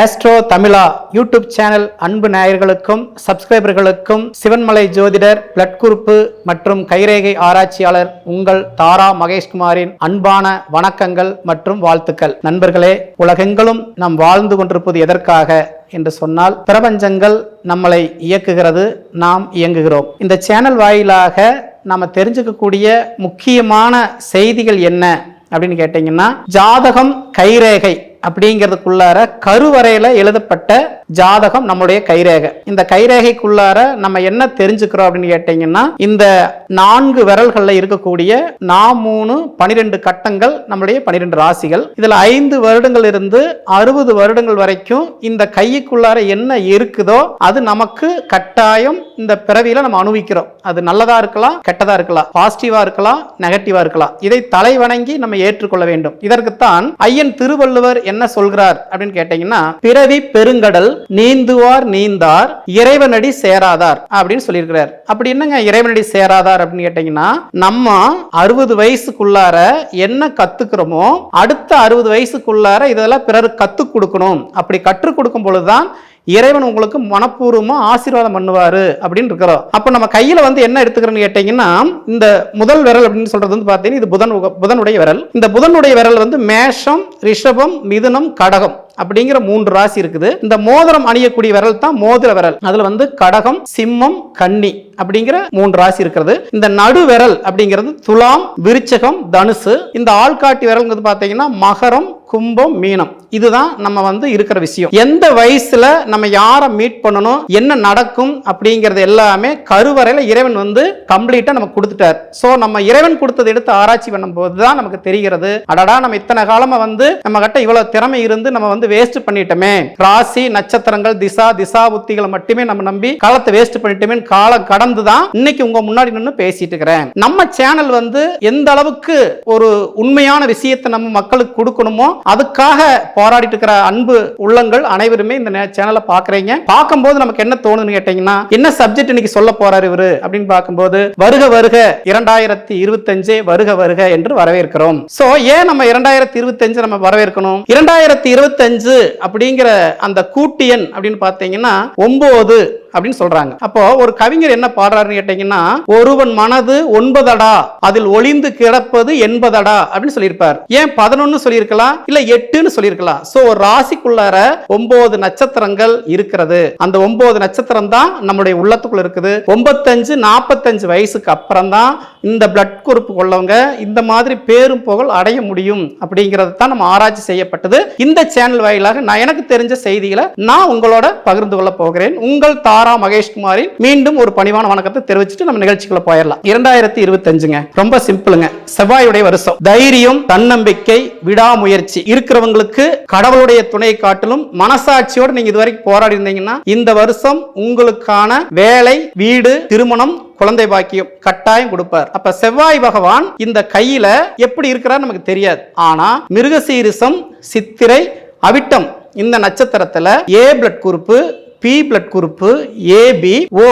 Astro தமிழா YouTube channel அன்பு நேயர்களுக்கும் சப்ஸ்கிரைபர்களுக்கும் சிவன்மலை ஜோதிடர் பிளட் குரூப்பு மற்றும் கைரேகை ஆராய்ச்சியாளர் உங்கள் தாரா மகேஷ்குமாரின் அன்பான வணக்கங்கள் மற்றும் வாழ்த்துக்கள். நண்பர்களே உலகெங்கிலும் நாம் வாழ்ந்து கொண்டிருப்பது எதற்காக என்று சொன்னால் பிரபஞ்சங்கள் நம்மளை இயக்குகிறது நாம் இயங்குகிறோம். இந்த சேனல் வாயிலாக நாம் தெரிஞ்சுக்கக்கூடிய முக்கியமான செய்திகள் என்ன அப்படின்னு கேட்டிங்கன்னா ஜாதகம் கைரேகை. அப்படிங்கிறதுக்குள்ளார கருவறையில எழுதப்பட்ட ஜாதகம் நம்முடைய கைரேகை. இந்த கைரேகைக்குள்ளார நம்ம என்ன தெரிஞ்சுக்கிறோம் அப்படின்னு கேட்டீங்கன்னா இந்த நான்கு விரல்கள்ல இருக்கக்கூடிய நா மூணு பனிரெண்டு கட்டங்கள் நம்முடைய பனிரெண்டு ராசிகள். இதுல ஐந்து வருடங்கள் இருந்து அறுபது வருடங்கள் வரைக்கும் இந்த கைக்குள்ளார என்ன இருக்குதோ அது நமக்கு கட்டாயம் இந்த பிறவியில நம்ம அனுபவிக்கிறோம். அது நல்லதா இருக்கலாம் கெட்டதா இருக்கலாம் பாசிட்டிவா இருக்கலாம் நெகட்டிவா இருக்கலாம். இதை தலை வணங்கி நம்ம ஏற்றுக்கொள்ள வேண்டும். இதற்குத்தான் ஐயன் திருவள்ளுவர் என்ன சொல்கிறார் அப்படின்னு கேட்டீங்கன்னா பிறவி பெருங்கடல் நீந்துவார் நீந்தார் இறைவனடி சேராதார் அப்படின்னு சொல்லியிருக்கிறார். அப்படி என்னங்க இறைவனடி சேராதார் அப்படின்னு கேட்டீங்கன்னா நம்ம அறுபது வயசுக்குள்ளார என்ன கத்துக்கிறோமோ அடுத்த அறுபது வயசுக்குள்ளார இதெல்லாம் பிறருக்கு கத்துக் கொடுக்கணும். அப்படி கற்றுக் கொடுக்கும் பொழுதுதான் இறைவன் உங்களுக்கு மனப்பூர்வமாக ஆசீர்வாதம் பண்ணுவார் அப்படின்னு இருக்கிறோம். அப்போ நம்ம கையில் வந்து என்ன எடுத்துக்கிறோன்னு கேட்டிங்கன்னா இந்த முதல் விரல் அப்படின்னு சொல்கிறது வந்து பார்த்தீங்கன்னா இது புதன் புதனுடைய விரல். இந்த புதனுடைய விரல் வந்து மேஷம் ரிஷபம் மிதுனம் கடகம். அப்படிங்கிற மூன்று ராசி இருக்குது. இந்த மோதிரம் அணியக்கூடிய விரல் தான் மோதிர விரல். அதுல வந்து கடகம் சிம்மம் கன்னி அப்படிங்கிற மூன்று ராசி இருக்கிறது. இந்த நடு விரல் அப்படிங்கிறது துலாம் விருச்சகம் தனுசு. இந்த ஆள்காட்டி விரல்ங்கிறது பார்த்தீங்கன்னா மகரம் கும்பம் மீனம். இதுதான் நம்ம வந்து இருக்கிற விஷயம். எந்த வயசுல நம்ம யாரை மீட் பண்ணணும் என்ன நடக்கும் அப்படிங்கிறது எல்லாமே கருவறையில இறைவன் வந்து கம்ப்ளீட்டா நமக்கு கொடுத்துட்டார். சோ நம்ம இறைவன் கொடுத்தது எடுத்து ஆராய்ச்சி பண்ணும்போது தான் நமக்கு தெரிகிறது. அடடா நம்ம இத்தனை காலமா வந்து நம்ம கிட்ட இவ்வளவு திறமை இருந்து நம்ம வந்து வேஸ்ட் பண்ணிட்டோமே. ராசி நட்சத்திரங்கள் திசா திசா புத்திகளை மட்டுமே நம்ம நம்பி காலத்தை வேஸ்ட் பண்ணிட்டோமே. காலம் கடந்து தான் இன்னைக்கு உங்க முன்னாடி நின்று பேசிட்டு இருக்கிறேன். நம்ம சேனல் வந்து எந்த அளவுக்கு ஒரு உண்மையான விஷயத்தை நம்ம மக்களுக்கு கொடுக்கணுமோ அதுக்காக போராடிட்டு இருக்கிற அன்பு உள்ளங்கள் அனைவருமே இந்த சேனலை பாக்குறீங்க பார்க்கும்போது நமக்கு என்ன தோணுன்னு கேட்டீங்கன்னா என்ன சப்ஜெக்ட் இன்னைக்கு சொல்ல போறாரு இவரு அப்படின்னு பார்க்கும்போது வருக வருக இரண்டாயிரத்தி இருபத்தஞ்சு வருக வருக என்று வரவேற்கிறோம். சோ ஏன் நம்ம இரண்டாயிரத்தி இருபத்தஞ்சு நம்ம வரவேற்கணும்? இரண்டாயிரத்தி இருபத்தஞ்சு அப்படிங்கிற அந்த கூட்டியன் அப்படின்னு பார்த்தீங்கன்னா ஒன்பது அப்படின்னு சொல்றாங்க. அப்போ ஒரு கவிஞர் என்ன பாடுறாருன்னு கேட்டீங்கன்னா ஒருவன் மனது ஒன்பதடா அதில் ஒளிந்து கிடப்பது எண்பதடா அப்படின்னு சொல்லியிருப்பார். ஏன் பதினொன்னு சொல்லியிருக்கலாம் இல்ல எட்டுன்னு சொல்லியிருக்கலாம்? சோ ஒரு ராசிக்குள்ளார ஒன்பது நட்சத்திரங்கள் இருக்கிறது. அந்த ஒன்பது நட்சத்திரம் தான் நம்முடைய உள்ளத்துக்குள்ள இருக்குது. ஒன்பத்தஞ்சு நாற்பத்தஞ்சு வயசுக்கு அப்புறம் தான் இந்த பிளட் குரூப் கொள்ளவங்க இந்த மாதிரி பேரும் புகழ் அடைய முடியும் அப்படிங்கிறது தான் நம்ம ஆராய்ச்சி செய்யப்பட்டது. இந்த சேனல் வாயிலாக நான் எனக்கு தெரிஞ்ச செய்திகளை நான் உங்களோட பகிர்ந்து கொள்ள போகிறேன். உங்கள் தாரா மகேஷ்குமாரின் மீண்டும் ஒரு பணிவான வணக்கத்தை தெரிவிச்சுட்டு நம்ம நிகழ்ச்சிக்குள்ள போயிடலாம். இரண்டாயிரத்தி இருபத்தஞ்சுங்க. ரொம்ப சிம்பிளுங்க. செவ்வாயுடைய வருஷம். தைரியம் தன்னம்பிக்கை விடாமுயற்சி. இருக்கிறவங்களுக்கு கடவுளுடைய துணையை காட்டிலும் மனசாட்சியோடு நீங்க இதுவரைக்கும் போராடி இருந்தீங்கன்னா இந்த வருஷம் உங்களுக்கான வேலை வீடு திருமணம் குழந்தை பாக்கியம் கட்டாயம் கொடுப்பார். அப்ப செவ்வாய் பகவான் இந்த கையில எப்படி இருக்கிறார் நமக்கு தெரியாது. ஆனா மிருகசீரிசம் சித்திரை அவிட்டம் இந்த நட்சத்திரத்துல A blood group B blood group A B O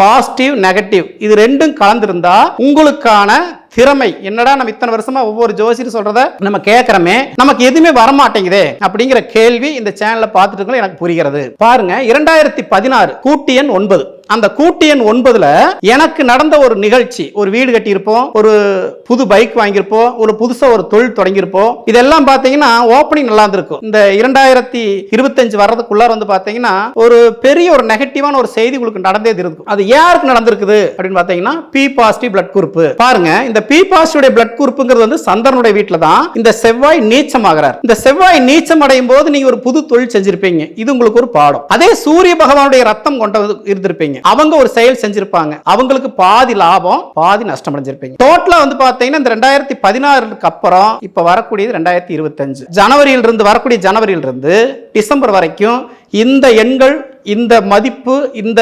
positive negative இது ரெண்டும் கலந்திருந்தா உங்களுக்கான திறமை. என்னடா நம்ம இத்தனை வருஷமா ஒவ்வொரு ஜோசியர் சொல்றத நம்ம கேட்கறமே நமக்கு எதுவுமே வரமாட்டேங்குதே அப்படிங்கிற கேள்வி இந்த சேனல்ல பார்த்துட்டு எனக்கு புரிகிறது. பாருங்க இரண்டாயிரத்தி பதினாறு கூட்டி எண் ஒன்பது. அந்த கூட்டு எண் ஒன்பதுல எனக்கு நடந்த ஒரு நிகழ்ச்சி. ஒரு வீடு கட்டியிருப்போம் ஒரு புது பைக் வாங்கியிருப்போம் ஒரு புதுசா ஒரு தொழில் தொடங்கியிருப்போம். இதெல்லாம் பாத்தீங்கன்னா ஓப்பனிங் நல்லா இருந்திருக்கும். இந்த இரண்டாயிரத்தி இருபத்தஞ்சு வர்றதுக்குள்ளார வந்து பாத்தீங்கன்னா ஒரு பெரிய ஒரு நெகட்டிவான ஒரு செய்தி உங்களுக்கு நடந்தே இருக்கும் அது யாருக்கு நடந்திருக்குது அப்படின்னு பாத்தீங்கன்னா பி பாசிட்டிவ் பிளட் குரூப் பாருங்க இந்த பி பாசிட்டிவ் பிளட் குரூப்புங்கிறது வந்து சந்திரனுடைய வீட்டுல தான் இந்த செவ்வாய் நீச்சமாகிறார். இந்த செவ்வாய் நீச்சம் அடையும் போது நீங்க ஒரு புது தொழில் செஞ்சிருப்பீங்க. இது உங்களுக்கு ஒரு பாடம். அதே சூரிய பகவானுடைய ரத்தம் கொண்ட இருந்திருப்பீங்க. அவங்க ஒரு செயல் செஞ்சிருப்பாங்க. அவங்களுக்கு பாதி லாபம் பாதி நஷ்டம் அடைஞ்சிருப்பீங்க டோட்டலா வந்து பாத்தீங்கன்னா இந்த ரெண்டாயிரத்தி பதினாறுக்கு அப்புறம் இப்ப வரக்கூடியது ரெண்டாயிரத்தி இருபத்தஞ்சு. ஜனவரியில இருந்து வரக்கூடிய ஜனவரியில இருந்து டிசம்பர் வரைக்கும் இந்த எண்கள் இந்த மதிப்பு இந்த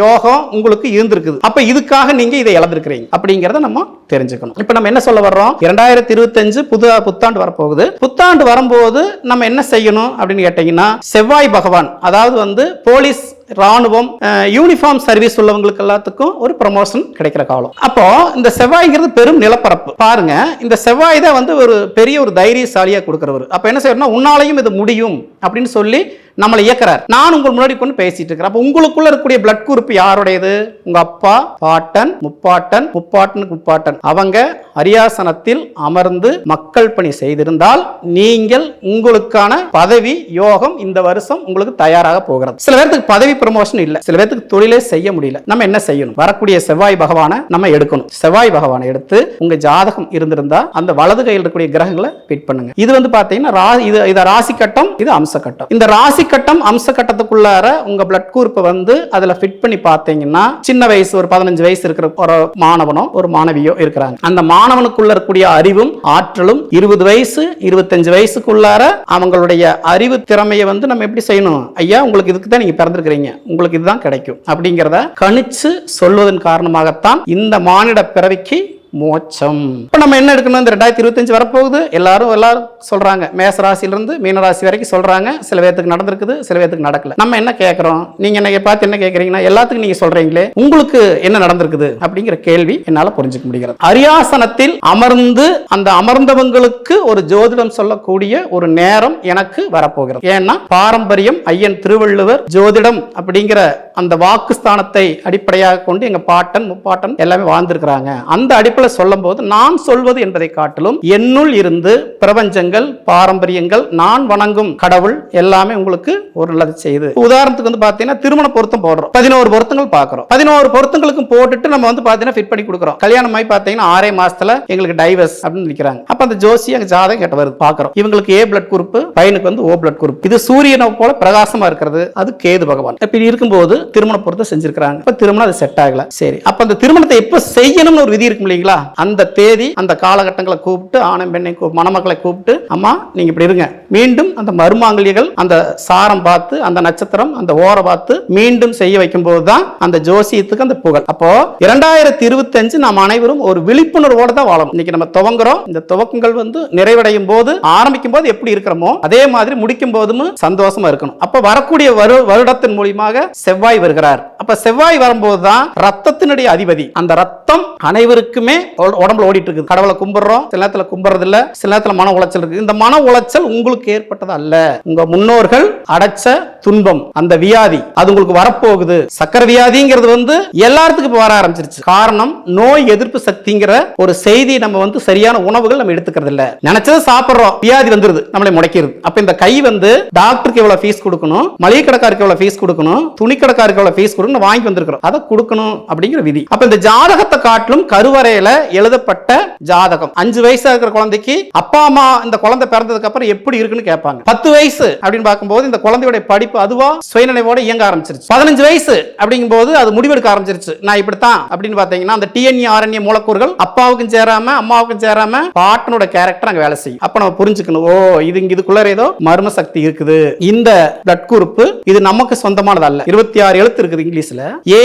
யோகம் உங்களுக்கு இருந்திருக்குது. அப்ப இதுக்காக நீங்க இதை இழந்திருக்கிறீங்க. அப்படிங்கறத நம்ம தெரிஞ்சுக்கணும். இப்ப நம்ம என்ன சொல்ல வர்றோம்? இரண்டாயிரத்தி இருபத்தஞ்சு புது புத்தாண்டு வரப்போகுது. புத்தாண்டு வரும்போது நம்ம என்ன செய்யணும் அப்படின்னு கேட்டீங்கன்னா செவ்வாய் பகவான் அதாவது வந்து போலீஸ் ராணுவம் யூனிஃபார்ம் சர்வீஸ் உள்ளவங்களுக்கு எல்லாத்துக்கும் ஒரு ப்ரமோஷன் கிடைக்கிற காலம். அப்போ இந்த செவ்வாய்ங்கிறது பெரும் நிலப்பரப்பு. பாருங்க இந்த செவ்வாய் தான் வந்து ஒரு பெரிய ஒரு தைரியசாலியாக கொடுக்குறவர். அப்போ என்ன செய்யணும்னா உன்னாலையும் இது முடியும் அப்படின்னு சொல்லி நம்மளை இயக்கிறார். நான் உங்கள் முன்னாடி கொண்டு பேசிட்டு இருக்கிறேன். அப்போ உங்களுக்குள்ள இருக்கக்கூடிய பிளட் குரூப் யாருடையது? உங்க அப்பா பாட்டன் முப்பாட்டன் முப்பாட்டனுக்கு முப்பாட்டன். அவங்க அரியாசனத்தில் அமர்ந்து மக்கள் பணி செய்திருந்தால் நீங்கள் உங்களுக்கான பதவி யோகம் இந்த வருஷம் உங்களுக்கு தயாராக போகிறது. சில பேருக்கு பதவி ப்ரமோஷன் இல்லை. சில பேருக்கு தொழிலே செய்ய முடியல. நம்ம என்ன செய்யணும்? வரக்கூடிய செவ்வாய் பகவானை நம்ம எடுக்கணும். செவ்வாய் பகவானை எடுத்து உங்க ஜாதகம் இருந்திருந்தா அந்த வலது கையில் இருக்கக்கூடிய கிரகங்களை ஃபிட் பண்ணுங்க. இது வந்து பாத்தீங்கன்னா ரா இது இது ராசி கட்டம் இது அம்ச கட்டம். இந்த ராசி கட்டம் அம்ச கட்டத்துக்குள்ளார உங்க பிளட் குரூப்பை வந்து அதுல ஃபிட் பண்ணி பார்த்தீங்கன்னா சின்ன வயசு ஒரு பதினஞ்சு வயசு இருக்கிற ஒரு மாணவனோ ஒரு மாணவியோ இருக்கிறாங்க. அந்த மா மாணவனுக்குள்ள இருக்கக்கூடிய அறிவும் ஆற்றலும் இருபது வயசு இருபத்தஞ்சு வயசுக்குள்ளார அவங்களுடைய அறிவு திறமையை வந்து நம்ம எப்படி செய்யணும்? ஐயா உங்களுக்கு இதுக்கு தான் நீங்க பிறந்திருக்கிறீங்க. உங்களுக்கு இதுதான் கிடைக்கும். அப்படிங்கிறத கணிச்சு சொல்வதன் காரணமாகத்தான் இந்த மானிட பிறவிக்கு மோட்சம். இப்போ நம்ம என்ன எடுக்கணும்? இந்த ரெண்டாயிரத்தி இருபத்தஞ்சு வரப்போகுது. எல்லாரும் எல்லாரும் சொல்கிறாங்க மேச ராசியிலிருந்து மீன ராசி வரைக்கும் சொல்கிறாங்க சில பேர்த்துக்கு நடந்திருக்குது சில பேர்த்துக்கு நடக்கல. நம்ம என்ன கேட்குறோம் நீங்கள் என்ன பார்த்து என்ன கேட்குறீங்கன்னா எல்லாத்துக்கும் நீங்கள் சொல்கிறீங்களே உங்களுக்கு என்ன நடந்திருக்குது? அப்படிங்கிற கேள்வி என்னால் புரிஞ்சுக்க முடிகிறது. அரியாசனத்தில் அமர்ந்து அந்த அமர்ந்தவங்களுக்கு ஒரு ஜோதிடம் சொல்லக்கூடிய ஒரு நேரம் எனக்கு வரப்போகிறது. ஏன்னா பாரம்பரியம் ஐயன் திருவள்ளுவர் ஜோதிடம் அப்படிங்கிற அந்த வாக்குஸ்தானத்தை அடிப்படையாக கொண்டு எங்க பாட்டன் முப்பாட்டன் எல்லாமே வாழ்ந்திருக்கிறாங்க. அந்த அடிப்படை அடிப்படையில் சொல்லும் போது நான் சொல்வது என்பதை காட்டிலும் என்னுள் இருந்து பிரபஞ்சங்கள் பாரம்பரியங்கள் நான் வணங்கும் கடவுள் எல்லாமே உங்களுக்கு ஒரு நல்லது செய்யுது. உதாரணத்துக்கு வந்து பாத்தீங்கன்னா திருமண பொருத்தம் போடுறோம். பதினோரு பொருத்தங்கள் பாக்குறோம். பதினோரு பொருத்தங்களுக்கும் போட்டுட்டு நம்ம வந்து பாத்தீங்கன்னா ஃபிட் பண்ணி கொடுக்குறோம். கல்யாணம் ஆகி பாத்தீங்கன்னா ஆறே மாசத்துல எங்களுக்கு டைவர்ஸ் அப்படின்னு நினைக்கிறாங்க. அப்ப அந்த ஜோசி அங்க ஜாதகம் கேட்ட வருது. பாக்குறோம். இவங்களுக்கு ஏ பிளட் குரூப் பையனுக்கு வந்து ஓ பிளட் குரூப் இது சூரியனை போல பிரகாசமா இருக்கிறது. அது கேது பகவான். இப்படி இருக்கும்போது திருமண பொருத்தம் செஞ்சிருக்கிறாங்க. இப்ப திருமணம் அது செட் ஆகல. சரி. அப்ப அந்த திருமணத்தை எப்ப செய்யணும்னு ஒரு விதி இருக்கும் இல்லைங்களா? அந்த தேதி அந்த காலகட்டங்களை கூப்பிட்டு ஆணும் பெண்ணை மணமக்களை கூப்பிட்டு அம்மா நீங்க இப்படி இருங்க. மீண்டும் அந்த மருமாங்கலிகள் அந்த சாரம் பார்த்து அந்த நட்சத்திரம் அந்த ஓரை பார்த்து மீண்டும் செய்ய வைக்கும் போதுதான் அந்த ஜோசியத்துக்கு அந்த புகழ். அப்போ இரண்டாயிரத்தி இருபத்தஞ்சு நாம் அனைவரும் ஒரு விழிப்புணர்வோட தான் வாழணும். இன்னைக்கு நம்ம துவங்குறோம். இந்த துவக்கங்கள் வந்து நிறைவடையும் போது ஆரம்பிக்கும் போது எப்படி இருக்கிறோமோ அதே மாதிரி முடிக்கும் போதும் சந்தோஷமா இருக்கணும். அப்ப வரக்கூடிய வரு வருடத்தின் மூலியமாக செவ்வாய் வருகிறார். அப்ப செவ்வாய் வரும்போது தான் ரத்தத்தினுடைய அதிபதி. அந்த ரத்தம் அனைவருக்குமே உடம்புல ஓடிட்டு இருக்குது கடவுளை கும்பிடுறோம். சில நேரத்தில் கும்பிடுறது இல்ல சில நேரத்தில் மன உளைச்சல் இருக்கு. இந்த மன உளைச்சல் உங்களுக்கு ஏற்பட்டது அல்ல. உங்க முன்னோர்கள் அடைச்ச துன்பம் அந்த வியாதி அது உங்களுக்கு வரப்போகுது. சக்கரை வியாதிங்கிறது வந்து எல்லாத்துக்கும் இப்ப வர ஆரம்பிச்சிருச்சு. காரணம் நோய் எதிர்ப்பு சக்திங்கிற ஒரு செய்தி நம்ம வந்து சரியான உணவுகள் நம்ம எடுத்துக்கிறது இல்ல நினைச்சதை சாப்பிடுறோம். வியாதி வந்துருது. நம்மளை முடக்கிறது அப்ப இந்த கை வந்து டாக்டருக்கு எவ்வளவு ஃபீஸ் கொடுக்கணும்? மளிகை கடைக்காருக்கு எவ்வளவு ஃபீஸ் கொடுக்கணும்? துணி கடைக்காருக்கு எவ்வளவு ஃபீஸ் கொடுக்கணும்? வாங்கி வந்திருக்கிறோம். அதை கொடுக்கணும் அப்படிங்கிற விதி. அப்ப இந்த ஜாதகத்தை காட்டிலும் கருவறையில எழுதப்பட்ட ஜாதகம். அஞ்சு வயசா இருக்கிற குழந்தைக்கு அப்பா அம்மா இந்த குழந்தை பிறந்ததுக்கு அப்புறம் எப்படி இருக்குன்னு கேட்பாங்க. பத்து வயசு அப்படின்னு பார்க்கும்போது இந்த குழந்தையோட படிப்பு அதுவா சுயநினைவோட இயங்க ஆரம்பிச்சிருச்சு. பதினஞ்சு வயசு அப்படிங்கும் போது அது முடிவெடுக்க ஆரம்பிச்சிருச்சு. நான் இப்படித்தான் அப்படின்னு பார்த்தீங்கன்னா அந்த டிஎன்ஏ ஆர்என்ஏ மூலக்கூறுகள் அப்பாவுக்கும் சேராம அம்மாவுக்கும் சேராம பாட்டனோட கேரக்டர் அங்க வேலை செய்யும். அப்ப நம்ம புரிஞ்சுக்கணும் ஓ இது இங்க இதுக்குள்ள ஏதோ மர்ம சக்தி இருக்குது. இந்த பிளட் குரூப் இது நமக்கு சொந்தமானது அல்ல இருபத்தி ஆறு எழுத்து இருக்குது இங்கிலீஷ் இங்கிலீஷ்ல ஏ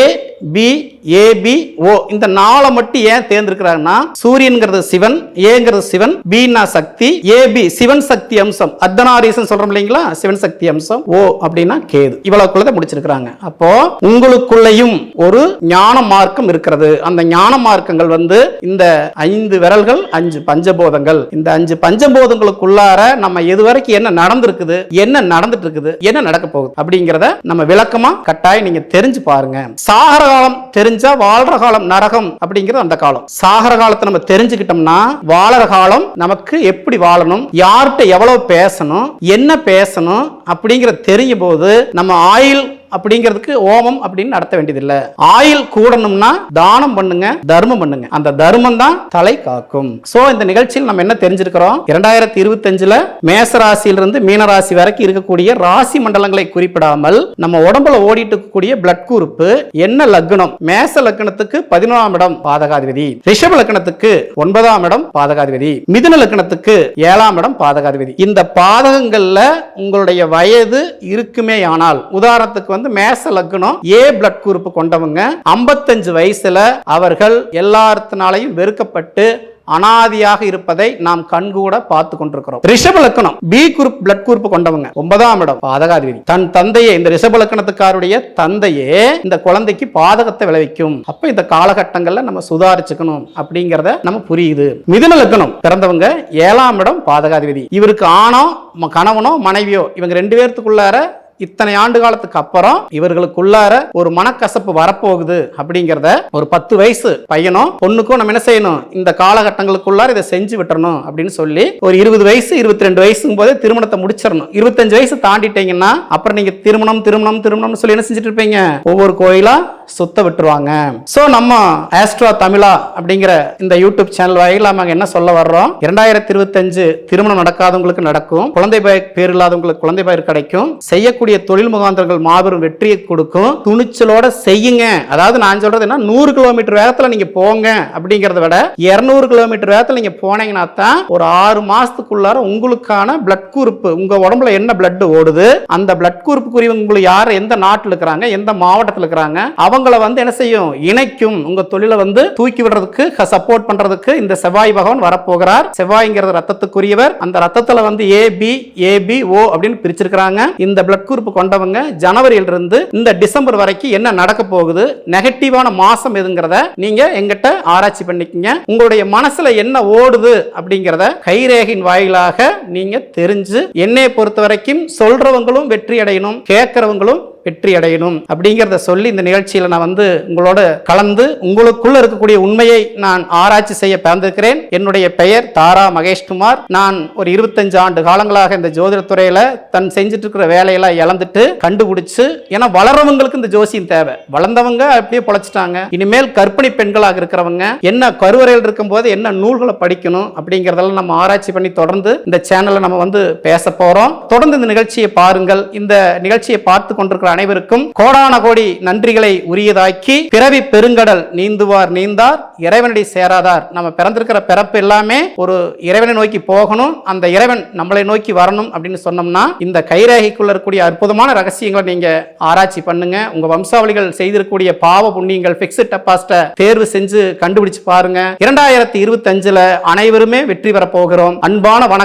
பி ஏ பி ஓ இந்த நாளை மட்டும் ஏன் தேர்ந்தெடுக்கிறாங்கன்னா சூரியன்கிறது சிவன் ஏங்கிறது சிவன் பின்னா சக்தி ஏ பி சிவன் சக்தி அம்சம். அர்த்தநாரீசன் சொல்றோம் இல்லைங்களா? சிவன் சக்தி அம்சம் ஓ அப்படின்னா கேது. இவ்வளவுக்குள்ளதை முடிச்சிருக்கிறாங்க. அப்போ உங்களுக்குள்ளேயும் ஒரு ஞான மார்க்கம் இருக்கிறது. அந்த ஞான மார்க்கங்கள் வந்து இந்த ஐந்து விரல்கள் அஞ்சு பஞ்சபோதங்கள். இந்த அஞ்சு பஞ்சபோதங்களுக்குள்ளார நம்ம இதுவரைக்கும் என்ன நடந்திருக்குது என்ன நடந்துட்டு இருக்குது என்ன நடக்க போகுது அப்படிங்கிறத நம்ம விளக்கமா கட்டாயம் நீங்க தெரிஞ்சு பாருங்க. சாகர காலம் தெரிஞ்சா வாழ்ற காலம் நரகம் அப்படிங்கிறது அந்த காலம். சாகர காலத்தை நம்ம தெரிஞ்சுக்கிட்டோம்னா வாழற காலம் நமக்கு எப்படி வாழணும் யார்கிட்ட எவ்வளவு பேசணும் என்ன பேசணும் அப்படிங்கிற தெரியும் போது நம்ம ஆயில் அப்படிங்கிறதுக்கு ஓமம் அப்படின்னு நடத்த வேண்டியதில்லை. ஆயுள் கூடணும்னா தானம் பண்ணுங்க தர்மம் பண்ணுங்க. அந்த தர்மம் தான் தலை காக்கும். சோ இந்த நிகழ்ச்சியில் நம்ம என்ன தெரிஞ்சிருக்கிறோம்? இரண்டாயிரத்தி இருபத்தஞ்சுல மேச ராசியிலிருந்து மீன ராசி வரைக்கும் இருக்கக்கூடிய ராசி மண்டலங்களை குறிப்பிடாமல் நம்ம உடம்புல ஓடிட்டு இருக்கக்கூடிய பிளட் குரூப் என்ன லக்னம்? மேச லக்னத்துக்கு பதினோராம் இடம் பாதகாதிபதி. ரிஷப லக்னத்துக்கு ஒன்பதாம் இடம் பாதகாதிபதி. மிதுன லக்னத்துக்கு ஏழாம் இடம் பாதகாதிபதி. இந்த பாதகங்கள்ல உங்களுடைய வயது இருக்குமே ஆனால் உதாரணத்துக்கு வந்து மேச லக்னம் ஏ பிளட் குரூப் கொண்டவங்க 55 வயசுல அவர்கள் எல்லாத்தினாலையும் வெறுக்கப்பட்டு அனாதியாக இருப்பதை நாம் கண்கூட பார்த்து கொண்டிருக்கிறோம் ரிஷப லக்கணம் பி குரூப் பிளட் குரூப் கொண்டவங்க. ஒன்பதாம் இடம் பாதகாதிபதி. தன் தந்தையே இந்த ரிஷப லக்கணத்துக்காருடைய தந்தையே இந்த குழந்தைக்கு பாதகத்தை விளைவிக்கும். அப்ப இந்த காலகட்டங்கள்ல நம்ம சுதாரிச்சுக்கணும் அப்படிங்கறத நம்ம புரியுது. மிதுன லக்கணம் பிறந்தவங்க ஏழாம் இடம் பாதகாதிபதி. இவருக்கு ஆணோ ம- கணவனோ மனைவியோ இவங்க ரெண்டு பேர்த்துக்குள்ளார இத்தனை ஆண்டு காலத்துக்கு அப்புறம் இவர்களுக்குள்ளார ஒரு மனக்கசப்பு வரப்போகுது அப்படிங்கிறத ஒரு பத்து வயசு பையனும் பொண்ணுக்கும் நம்ம என்ன செய்யணும்? இந்த காலகட்டங்களுக்குள்ளார இதை செஞ்சு விட்டுறணும் அப்படின்னு சொல்லி ஒரு இருபது வயசு இருபத்தி ரெண்டு வயசுங்கும் போதே திருமணத்தை முடிச்சிடணும். இருபத்தஞ்சு வயசு தாண்டிட்டீங்கன்னா அப்புறம் நீங்க திருமணம் திருமணம் திருமணம்னு சொல்லி என்ன செஞ்சுட்டு இருப்பீங்க? ஒவ்வொரு கோயிலா சுத்த விட்டுருவாங்க. சோ நம்ம ஆஸ்ட்ரா தமிழா அப்படிங்கிற இந்த யூடியூப் சேனல் வாயில நாங்க என்ன சொல்ல வர்றோம்? இரண்டாயிரத்தி இருபத்தஞ்சு திருமணம் நடக்காதவங்களுக்கு நடக்கும். குழந்தை பேர் பேர் இல்லாதவங்களுக்கு குழந்தை பேர் கிடைக்கும். செய்யக்கூடிய தொழில் முகாந்திரங்கள் மாபெரும் வெற்றியை கொடுக்கும். துணிச்சலோட செய்யுங்க. அதாவது நான் சொல்றது என்ன? நூறு கிலோமீட்டர் வேகத்துல நீங்க போங்க அப்படிங்கறத விட இருநூறு கிலோமீட்டர் வேகத்துல நீங்க போனீங்கன்னா தான் ஒரு ஆறு மாசத்துக்குள்ளார உங்களுக்கான பிளட் குரூப் உங்க உடம்புல என்ன பிளட் ஓடுது அந்த பிளட் குரூப்புக்குரிய உங்களுக்கு யார் எந்த நாட்டில் இருக்கிறாங்க எந்த மாவட்டத்தில் இருக்கிறாங்க அவங்கள வந்து என்ன செய்யும்? இணைக்கும். உங்க தொழிலை வந்து தூக்கி விடுறதுக்கு சப்போர்ட் பண்றதுக்கு இந்த செவ்வாய் பகவான் வரப்போகிறார். செவ்வாய்ங்கிறது ரத்தத்துக்குரியவர். அந்த ரத்தத்துல வந்து ஏபி ஏபி ஓ அப்படின்னு பிரிச்சிருக்கிறாங்க. இந்த பிளட் குரூப் கொண்டவங்க ஜனவரியிலிருந்து இந்த டிசம்பர் வரைக்கும் என்ன நடக்க போகுது? நெகட்டிவான மாசம் எதுங்கிறத நீங்க எங்கிட்ட ஆராய்ச்சி பண்ணிக்கங்க. உங்களுடைய மனசுல என்ன ஓடுது அப்படிங்கிறத கைரேகையின் வாயிலாக நீங்க தெரிஞ்சு என்னை பொறுத்த வரைக்கும் சொல்றவங்களும் வெற்றி அடையணும் கேட்கறவங்களும் வெற்றி அடையணும் அப்படிங்கிறத சொல்லி இந்த நிகழ்ச்சியில் நான் வந்து உங்களோட கலந்து உங்களுக்குள்ள இருக்கக்கூடிய உண்மையை நான் ஆராய்ச்சி செய்ய பிறந்திருக்கிறேன். என்னுடைய பெயர் தாரா மகேஷ்குமார். நான் ஒரு இருபத்தஞ்சு ஆண்டு காலங்களாக இந்த ஜோதிடத்துறையில் தன் செஞ்சுட்டு இருக்கிற வேலையெல்லாம் இழந்துட்டு கண்டுபிடிச்சு ஏன்னா வளரவங்களுக்கு இந்த ஜோசியம் தேவை. வளர்ந்தவங்க அப்படியே பொழைச்சிட்டாங்க. இனிமேல் கர்ப்பிணி பெண்களாக இருக்கிறவங்க என்ன கருவறையில் இருக்கும் போது என்ன நூல்களை படிக்கணும் அப்படிங்கிறதெல்லாம் நம்ம ஆராய்ச்சி பண்ணி தொடர்ந்து இந்த சேனலை நம்ம வந்து பேச போறோம். தொடர்ந்து இந்த நிகழ்ச்சியை பாருங்கள். இந்த நிகழ்ச்சியை பார்த்து கொண்டிருக்கிற அனைவருக்கும் கோடான கோடி நன்றிகளை உரியதாக்கி பிறவி பெருங்கடல் நீந்துவார் நீந்தார் இறைவனடி சேராதார். நம்ம பிறந்திருக்கிற பிறப்பு எல்லாமே ஒரு இறைவனை நோக்கி போகணும். அந்த இறைவன் நம்மளை நோக்கி வரணும் அப்படின்னு சொன்னோம்னா இந்த கைரேகைக்குள்ள இருக்கக்கூடிய அற்புதமான ரகசியங்களை நீங்க ஆராய்ச்சி பண்ணுங்க. உங்க வம்சாவளிகள் செய்திருக்கக்கூடிய பாவ புண்ணியங்கள் பிக்ஸ்ட் டெபாசிட்ட தேர்வு செஞ்சு கண்டுபிடிச்சு பாருங்க. இரண்டாயிரத்தி இருபத்தி அஞ்சுல அனைவருமே வெற்றி பெற போகிறோம். அன்பான வணக்கம்.